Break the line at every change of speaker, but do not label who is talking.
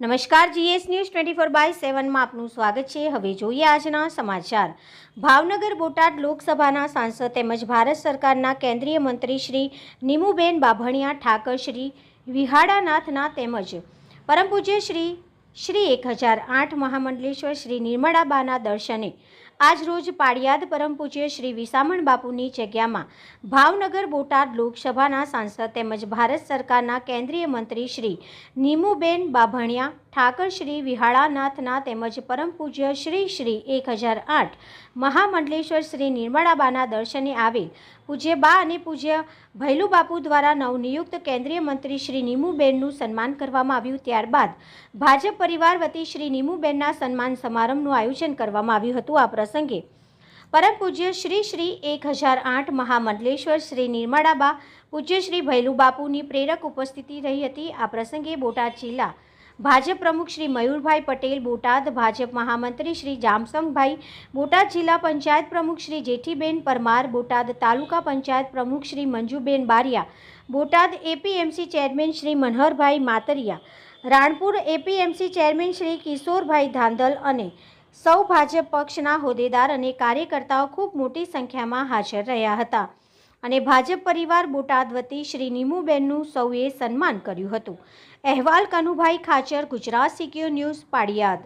નમસ્કાર GS news twenty four by સેવનમાં આપનું સ્વાગત છે. હવે જોઈએ આજના સમાચાર. ભાવનગર બોટાદ લોકસભાના સાંસદ તેમજ ભારત સરકારના કેન્દ્રીય મંત્રી શ્રી નીમુબેન બાભણિયા ઠાકર, શ્રી વિહાડાનાથના તેમજ પરમ પૂજ્ય શ્રી શ્રી એક હજાર આઠ મહામંડલેશ્વર, શ્રી નિર્મળાબાના દર્શને આજ રોજ પાડિયાદ પરમ પૂજ્ય શ્રી વિસામણ બાપુની જગ્યામાં ભાવનગર બોટાદ લોકસભાના સાંસદ તેમજ ભારત સરકારના કેન્દ્રીય મંત્રી શ્રી નીમુબેન બાભણિયા, ઠાકર શ્રી વિહાળાનાથના તેમજ પરમ પૂજ્ય શ્રી શ્રી એક હજાર આઠ મહામંડલેશ્વર શ્રી નિર્મળાબાના દર્શને આવેલ પૂજ્ય બા અને પૂજ્ય ભૈલુ બાપુ દ્વારા નવનિયુક્ત કેન્દ્રીય મંત્રી શ્રી નીમુબેનનું સન્માન કરવામાં આવ્યું. ત્યારબાદ ભાજપ પરિવાર વતી શ્રી નીમુબેનના સન્માન સમારંભનું આયોજન કરવામાં આવ્યું હતું. આ પ્રસંગે. પરમ પૂજ્ય શ્રી શ્રી એક હજાર આઠ મહામંડલેશ્વર શ્રી નિર્મળાબા, પૂજ્ય શ્રી ભૈલુ બાપુની પ્રેરક ઉપસ્થિતિ રહી હતી. આ પ્રસંગે બોટાદ જિલ્લા ભાજપ પ્રમુખ શ્રી મયુરભાઈ પટેલ, બોટાદ ભાજપ મહામંત્રી શ્રી જામસંગભાઈ, બોટાદ જિલ્લા પંચાયત પ્રમુખ શ્રી જેઠીબેન પરમાર, બોટાદ તાલુકા પંચાયત પ્રમુખ Shri Manjuben Bariya, Botad APMC chairman Shri Manharbhai Matariya, Ranpur APMC chairman Shri Kishorbhai Dhandhal અને સૌ ભાજપ પક્ષના હોદ્દેદાર અને કાર્યકર્તાઓ ખૂબ મોટી સંખ્યામાં હાજર રહ્યા હતા અને ભાજપ પરિવાર બોટાદ વતી શ્રી નીમુબેનનું સૌએ સન્માન કર્યું હતું. અહેવાલ કનુભાઈ ખાચર, ગુજરાત સિક્યોર ન્યૂઝ, પાડિયાદ.